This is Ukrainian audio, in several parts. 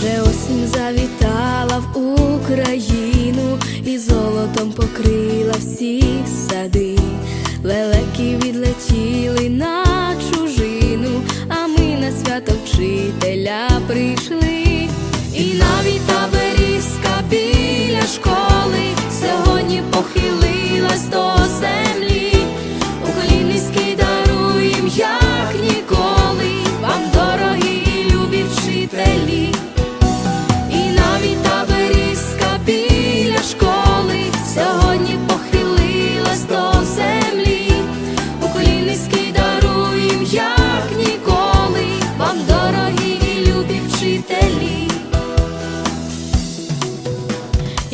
Вже осінь завітала в Україну і золотом покрила всі сади, лелеки відлетіли на чужину, а ми на свято вчителя прийшли і навіть.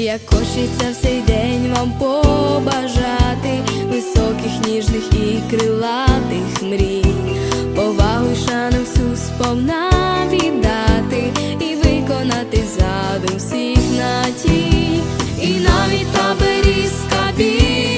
Як хочеться в цей день вам побажати високих, ніжних і крилатих мрій, повагу й шану всю сповна віддати і виконати задум всіх надій. І навіть та берізка біля